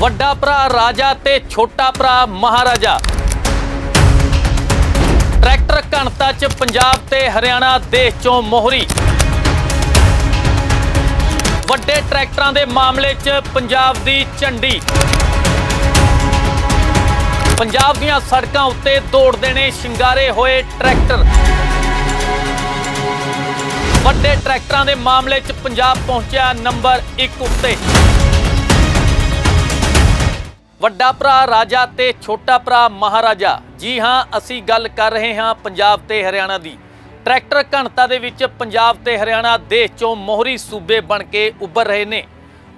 ਵੱਡਾ ਭਰਾ ਰਾਜਾ ਤੇ ਛੋਟਾ ਭਰਾ ਮਹਾਰਾਜਾ। ਟਰੈਕਟਰ ਘਣਤਾ 'ਚ ਪੰਜਾਬ ਤੇ ਹਰਿਆਣਾ ਦੇਸ਼ 'ਚੋਂ ਮੋਹਰੀ। ਵੱਡੇ ਟਰੈਕਟਰਾਂ ਦੇ ਮਾਮਲੇ 'ਚ ਪੰਜਾਬ ਦੀ ਝੰਡੀ। ਪੰਜਾਬ ਦੀਆਂ ਸੜਕਾਂ ਉੱਤੇ ਦੌੜਦੇ ਨੇ ਸ਼ਿੰਗਾਰੇ ਹੋਏ ਟਰੈਕਟਰ। ਵੱਡੇ ਟਰੈਕਟਰਾਂ ਦੇ ਮਾਮਲੇ 'ਚ ਪੰਜਾਬ ਪਹੁੰਚਿਆ ਨੰਬਰ 1 ਉੱਤੇ। ਵੱਡਾ ਭਰਾ ਰਾਜਾ ਤੇ ਛੋਟਾ ਭਰਾ ਮਹਾਰਾਜਾ। ਜੀ ਹਾਂ, ਅਸੀਂ ਗੱਲ ਕਰ ਰਹੇ ਹਾਂ ਪੰਜਾਬ ਤੇ ਹਰਿਆਣਾ ਦੀ। ਟਰੈਕਟਰ ਘਣਤਾ ਦੇ ਵਿੱਚ ਪੰਜਾਬ ਤੇ ਹਰਿਆਣਾ ਦੇਸ਼ ਚੋਂ ਮੋਹਰੀ ਸੂਬੇ ਬਣ ਕੇ ਉੱਭਰ ਰਹੇ ਨੇ।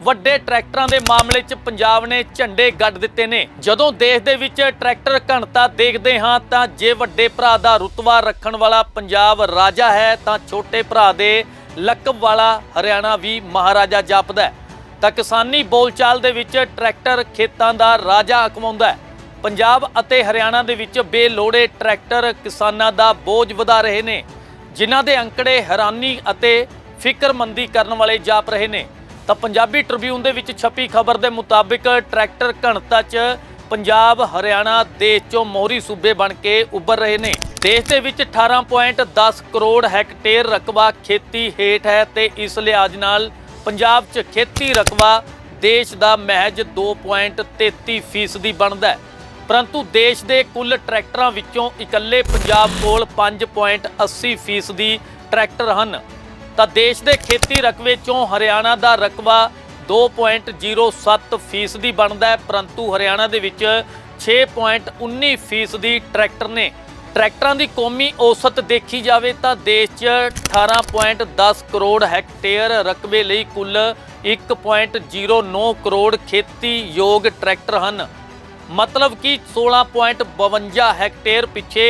ਵੱਡੇ ਟਰੈਕਟਰਾਂ ਦੇ ਮਾਮਲੇ 'ਚ ਪੰਜਾਬ ਨੇ ਝੰਡੇ ਗੱਡ ਦਿੱਤੇ ਨੇ। ਜਦੋਂ ਦੇਸ਼ ਦੇ ਵਿੱਚ ਟਰੈਕਟਰ ਘਣਤਾ ਦੇਖਦੇ ਹਾਂ, ਤਾਂ ਜੇ ਵੱਡੇ ਭਰਾ ਦਾ ਰੁਤਬਾ ਰੱਖਣ ਵਾਲਾ ਪੰਜਾਬ ਰਾਜਾ ਹੈ, ਤਾਂ ਛੋਟੇ ਭਰਾ ਦੇ ਲਕਬ ਵਾਲਾ ਹਰਿਆਣਾ ਵੀ ਮਹਾਰਾਜਾ ਜਾਪਦਾ ਹੈ। ਤਾਂ ਕਿਸਾਨੀ ਬੋਲਚਾਲ ਦੇ ਵਿੱਚ ਟਰੈਕਟਰ ਖੇਤਾਂ ਦਾ ਰਾਜਾ ਅਕਮਾਉਂਦਾ ਹੈ। ਪੰਜਾਬ ਅਤੇ ਹਰਿਆਣਾ ਦੇ ਵਿੱਚ ਬੇਲੋੜੇ ਟਰੈਕਟਰ ਕਿਸਾਨਾਂ ਦਾ ਬੋਝ ਵਧਾ ਰਹੇ ਨੇ, ਜਿਨ੍ਹਾਂ ਦੇ ਅੰਕੜੇ ਹੈਰਾਨੀ ਅਤੇ ਫਿਕਰਮੰਦੀ ਕਰਨ ਵਾਲੇ ਜਾਪ ਰਹੇ ਨੇ। ਤਾਂ ਪੰਜਾਬੀ ਟ੍ਰਿਬਿਊਨ ਦੇ ਵਿੱਚ ਛਪੀ ਖਬਰ ਦੇ ਮੁਤਾਬਿਕ ਟਰੈਕਟਰ ਘਣਤਾ 'ਚ ਪੰਜਾਬ, ਹਰਿਆਣਾ, ਦੇਸ਼ 'ਚੋਂ ਮੋਹਰੀ ਸੂਬੇ ਬਣ ਕੇ ਉੱਭਰ ਰਹੇ ਨੇ। ਦੇਸ਼ ਦੇ ਵਿੱਚ 18.10 ਕਰੋੜ ਹੈਕਟੇਅਰ ਰਕਬਾ ਖੇਤੀ ਹੇਠ ਹੈ ਤੇ ਇਸ ਲਿਹਾਜ਼ ਨਾਲ ਪੰਜਾਬ 'ਚ ਖੇਤੀ ਰਕਬਾ ਦੇਸ਼ ਦਾ ਮਹਿਜ 2.33 ਫੀਸਦੀ ਬਣਦਾ ਹੈ। ਪਰੰਤੂ ਦੇਸ਼ ਦੇ ਕੁੱਲ ਟਰੈਕਟਰਾਂ ਵਿੱਚੋਂ ਇਕੱਲੇ ਪੰਜਾਬ ਕੋਲ 5.80 ਫੀਸਦੀ ਟਰੈਕਟਰ ਹਨ। ਤਾਂ ਦੇਸ਼ ਦੇ ਖੇਤੀ ਰਕਬੇ 'ਚੋਂ ਹਰਿਆਣਾ ਦਾ ਰਕਬਾ 2.07 ਫੀਸਦੀ ਬਣਦਾ ਹੈ, ਪਰੰਤੂ ਹਰਿਆਣਾ ਦੇ ਵਿੱਚ 6.19 ਫੀਸਦੀ ਟਰੈਕਟਰ ਨੇ। ਟਰੈਕਟਰਾਂ ਦੀ ਕੌਮੀ ਔਸਤ ਦੇਖੀ ਜਾਵੇ ਤਾਂ ਦੇਸ਼ 'ਚ 18.10 ਕਰੋੜ ਹੈਕਟੇਅਰ ਰਕਬੇ ਲਈ ਕੁੱਲ 1.09 ਕਰੋੜ ਖੇਤੀਯੋਗ ਟਰੈਕਟਰ ਹਨ। ਮਤਲਬ ਕਿ 16.52 ਹੈਕਟੇਅਰ ਪਿੱਛੇ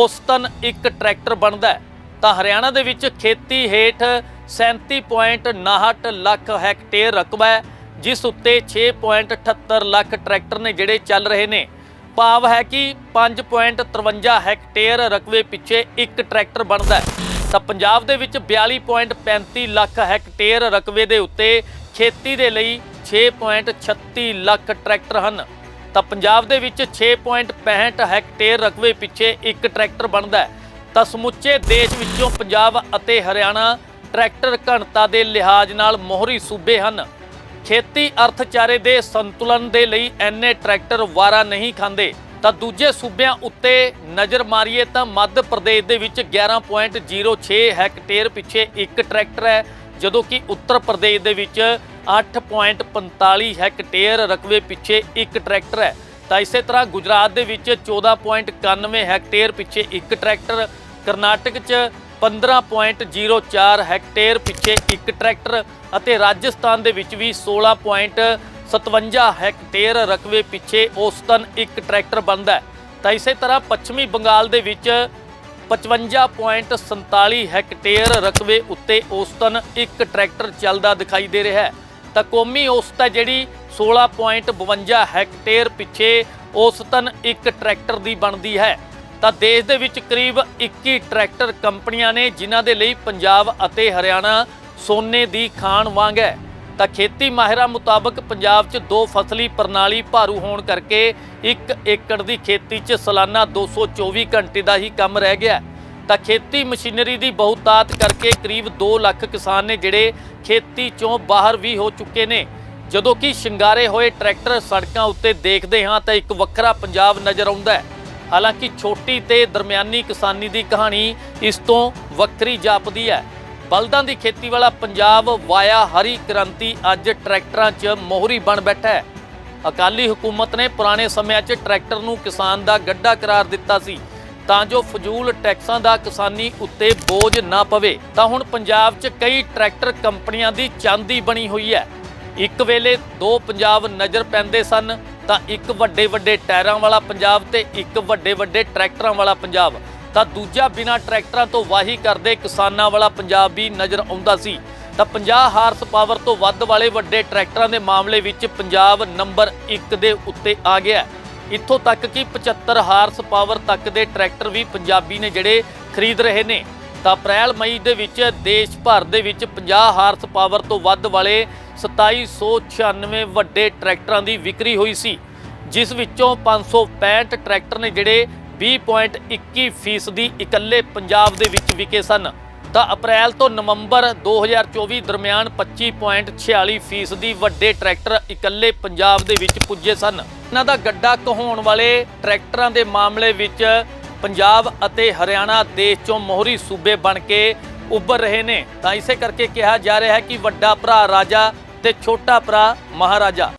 ਔਸਤਨ ਇੱਕ ਟਰੈਕਟਰ ਬਣਦਾ ਹੈ। ਤਾਂ ਹਰਿਆਣਾ ਦੇ ਵਿੱਚ ਖੇਤੀ ਹੇਠ 37.59 ਲੱਖ ਹੈਕਟੇਅਰ ਰਕਬਾ ਹੈ, ਜਿਸ ਉੱਤੇ 6.78 ਲੱਖ ਟਰੈਕਟਰ ਨੇ ਜਿਹੜੇ ਚੱਲ ਰਹੇ ਨੇ। ਭਾਵ ਹੈ ਕਿ 5.53 ਹੈਕਟੇਅਰ ਰਕਬੇ ਪਿੱਛੇ ਇੱਕ ਟਰੈਕਟਰ ਬਣਦਾ ਹੈ। ਤਾਂ ਪੰਜਾਬ ਦੇ ਵਿੱਚ 42.35 ਲੱਖ ਹੈਕਟੇਅਰ ਰਕਬੇ ਦੇ ਉੱਤੇ ਖੇਤੀ ਦੇ ਲਈ 6.36 ਲੱਖ ਟਰੈਕਟਰ ਹਨ। ਤਾਂ ਪੰਜਾਬ ਦੇ ਵਿੱਚ 6.65 ਹੈਕਟੇਅਰ ਰਕਬੇ ਪਿੱਛੇ ਇੱਕ ਟਰੈਕਟਰ ਬਣਦਾ ਹੈ। ਤਾਂ ਸਮੁੱਚੇ ਦੇਸ਼ ਵਿੱਚੋਂ ਪੰਜਾਬ ਅਤੇ ਹਰਿਆਣਾ ਟਰੈਕਟਰ ਘਣਤਾ ਦੇ ਲਿਹਾਜ਼ ਨਾਲ ਮੋਹਰੀ ਸੂਬੇ ਹਨ। ਖੇਤੀ ਅਰਥਚਾਰੇ ਦੇ ਸੰਤੁਲਨ ਦੇ ਲਈ ਐਨੇ ਟਰੈਕਟਰ ਵਾਰਾ ਨਹੀਂ ਖਾਂਦੇ, ਤਾਂ ਦੂਜੇ ਸੂਬਿਆਂ ਉੱਤੇ ਨਜ਼ਰ ਮਾਰੀਏ ਤਾਂ ਮੱਧ ਪ੍ਰਦੇਸ਼ ਦੇ ਵਿੱਚ 11.06 ਹੈਕਟੇਅਰ ਪਿੱਛੇ ਇੱਕ ਟਰੈਕਟਰ ਹੈ, ਜਦੋਂ ਕਿ ਉੱਤਰ ਪ੍ਰਦੇਸ਼ ਦੇ ਵਿੱਚ 8.45 ਹੈਕਟੇਅਰ ਰਕਬੇ ਪਿੱਛੇ ਇੱਕ ਟਰੈਕਟਰ ਹੈ। ਤਾਂ ਇਸੇ ਤਰ੍ਹਾਂ ਗੁਜਰਾਤ ਦੇ ਵਿੱਚ 14.91 ਹੈਕਟੇਅਰ ਪਿੱਛੇ ਇੱਕ ਟਰੈਕਟਰ, ਕਰਨਾਟਕ 'ਚ 15.04 ਹੈਕਟੇਅਰ ਪਿੱਛੇ ਇੱਕ ਟਰੈਕਟਰ ਅਤੇ ਰਾਜਸਥਾਨ ਦੇ ਵਿੱਚ ਵੀ 16.57 ਹੈਕਟੇਅਰ ਰਕਬੇ ਪਿੱਛੇ ਔਸਤਨ ਇੱਕ ਟਰੈਕਟਰ ਬਣਦਾ ਤਾਂ ਇਸੇ ਤਰ੍ਹਾਂ ਪੱਛਮੀ ਬੰਗਾਲ ਦੇ ਵਿੱਚ 55.47 ਹੈਕਟੇਅਰ ਰਕਬੇ ਉੱਤੇ ਔਸਤਨ ਇੱਕ ਟਰੈਕਟਰ ਚੱਲਦਾ ਦਿਖਾਈ ਦੇ ਰਿਹਾ ਹੈ। ਤਾਂ ਕੌਮੀ ਔਸਤ ਹੈ ਜਿਹੜੀ 16.52 ਹੈਕਟੇਅਰ ਪਿੱਛੇ ਔਸਤਨ ਇੱਕ ਟਰੈਕਟਰ ਦੀ ਬਣਦੀ ਹੈ। ਤਾਂ ਦੇਸ਼ ਦੇ ਵਿੱਚ ਕਰੀਬ 21 ਟਰੈਕਟਰ ਕੰਪਨੀਆਂ ਨੇ ਜਿਨ੍ਹਾਂ ਦੇ ਲਈ ਪੰਜਾਬ ਅਤੇ ਹਰਿਆਣਾ ਸੋਨੇ ਦੀ ਖਾਣ ਵਾਂਗ ਹੈ। ਤਾਂ ਖੇਤੀ ਮਾਹਿਰਾਂ ਮੁਤਾਬਕ ਪੰਜਾਬ 'ਚ ਦੋ ਫਸਲੀ ਪ੍ਰਣਾਲੀ ਭਾਰੂ ਹੋਣ ਕਰਕੇ 1 ਏਕੜ ਦੀ ਖੇਤੀ 'ਚ ਸਾਲਾਨਾ 224 ਘੰਟੇ ਦਾ ਹੀ ਕੰਮ ਰਹਿ ਗਿਆ। ਤਾਂ ਖੇਤੀ ਮਸ਼ੀਨਰੀ ਦੀ ਬਹੁਤਾਤ ਕਰਕੇ ਕਰੀਬ 2 ਲੱਖ ਕਿਸਾਨ ਨੇ ਜਿਹੜੇ ਖੇਤੀ 'ਚੋਂ ਬਾਹਰ ਵੀ ਹੋ ਚੁੱਕੇ ਨੇ। ਜਦੋਂ ਕਿ ਸ਼ਿੰਗਾਰੇ ਹੋਏ ਟਰੈਕਟਰ ਸੜਕਾਂ ਉੱਤੇ ਦੇਖਦੇ ਹਾਂ ਤਾਂ ਇੱਕ ਵੱਖਰਾ ਪੰਜਾਬ ਨਜ਼ਰ ਆਉਂਦਾ ਹੈ। ਹਾਲਾਂਕਿ ਛੋਟੀ ਤੇ ਦਰਮਿਆਨੀ ਕਿਸਾਨੀ ਦੀ ਕਹਾਣੀ ਇਸ ਤੋਂ ਵੱਖਰੀ ਜਾਪਦੀ ਹੈ। ਬਲਦਾਂ ਦੀ ਖੇਤੀ ਵਾਲਾ ਪੰਜਾਬ ਵਾਇਆ ਹਰੀ ਕ੍ਰਾਂਤੀ ਅੱਜ ਟਰੈਕਟਰਾਂ 'ਚ ਮੋਹਰੀ ਬਣ ਬੈਠਾ ਹੈ। ਅਕਾਲੀ ਹਕੂਮਤ ਨੇ ਪੁਰਾਣੇ ਸਮਿਆਂ 'ਚ ਟਰੈਕਟਰ ਨੂੰ ਕਿਸਾਨ ਦਾ ਗੱਡਾ ਕਰਾਰ ਦਿੱਤਾ ਸੀ। ਤਾਂ ਜੋ ਫਜ਼ੂਲ ਟੈਕਸਾਂ ਦਾ ਕਿਸਾਨੀ ਉੱਤੇ ਬੋਝ ਨਾ ਪਵੇ, ਤਾਂ ਹੁਣ ਪੰਜਾਬ 'ਚ ਕਈ ਟਰੈਕਟਰ ਕੰਪਨੀਆਂ ਦੀ ਚਾਂਦੀ ਬਣੀ ਹੋਈ ਹੈ। ਇੱਕ ਵੇਲੇ ਦੋ ਪੰਜਾਬ ਨਜ਼ਰ ਪੈਂਦੇ ਸਨ। ਤਾਂ ਇੱਕ ਵੱਡੇ ਵੱਡੇ ਟਾਇਰਾਂ ਵਾਲਾ ਪੰਜਾਬ ਤੇ ਇੱਕ ਵੱਡੇ ਵੱਡੇ ਟਰੈਕਟਰਾਂ ਵਾਲਾ ਪੰਜਾਬ। ਤਾਂ ਦੂਜਾ ਬਿਨਾ ਟਰੈਕਟਰਾਂ ਤੋਂ ਵਾਹੀ ਕਰਦੇ ਕਿਸਾਨਾਂ ਵਾਲਾ ਪੰਜਾਬ ਵੀ ਨਜ਼ਰ ਆਉਂਦਾ ਸੀ। ਤਾਂ 50 ਹਾਰਸ ਪਾਵਰ ਤੋਂ ਵੱਧ ਵਾਲੇ ਵੱਡੇ ਟਰੈਕਟਰਾਂ ਦੇ ਮਾਮਲੇ ਵਿੱਚ ਪੰਜਾਬ ਨੰਬਰ 1 ਦੇ ਉੱਤੇ ਆ ਗਿਆ ਇੱਥੋਂ ਤੱਕ ਕਿ 75 ਹਾਰਸ ਪਾਵਰ ਤੱਕ ਦੇ ਟਰੈਕਟਰ ਵੀ ਪੰਜਾਬੀ ਨੇ ਜਿਹੜੇ ਖਰੀਦ ਰਹੇ ਨੇ। ਤਾਂ ਅਪ੍ਰੈਲ ਮਈ ਦੇ ਵਿੱਚ ਦੇਸ਼ ਭਰ ਦੇ ਵਿੱਚ 50 ਹਾਰਸ ਪਾਵਰ ਤੋਂ ਵੱਧ ਵਾਲੇ 2796 ਵੱਡੇ ਟਰੈਕਟਰਾਂ ਦੀ ਵਿਕਰੀ ਹੋਈ ਸੀ, ਜਿਸ ਵਿੱਚੋਂ 565 ਟਰੈਕਟਰ ਨੇ ਜਿਹੜੇ 20.21 ਫੀਸਦੀ ਇਕੱਲੇ ਪੰਜਾਬ ਦੇ ਵਿੱਚ ਵਿਕੇ ਸਨ। ਤਾਂ ਅਪ੍ਰੈਲ ਤੋਂ ਨਵੰਬਰ 2024 ਦਰਮਿਆਨ 25.46 ਫੀਸਦੀ ਵੱਡੇ ਟਰੈਕਟਰ ਇਕੱਲੇ ਪੰਜਾਬ ਦੇ ਵਿੱਚ ਪੁੱਜੇ ਸਨ। ਇਹਨਾਂ ਦਾ ਗੱਡਾ ਕਹਾਉਣ ਵਾਲੇ ਟਰੈਕਟਰਾਂ ਦੇ ਮਾਮਲੇ ਵਿੱਚ ਪੰਜਾਬ ਅਤੇ ਹਰਿਆਣਾ ਦੇਸ਼ ਚੋਂ ਮੋਹਰੀ ਸੂਬੇ ਬਣ ਕੇ ਉੱਭਰ ਰਹੇ ਨੇ। ਤਾਂ ਇਸੇ ਕਰਕੇ ਕਿਹਾ ਜਾ ਰਿਹਾ ਹੈ ਕਿ ਵੱਡਾ ਭਰਾ ਰਾਜਾ ਤੇ ਛੋਟਾ ਭਰਾ ਮਹਾਰਾਜਾ।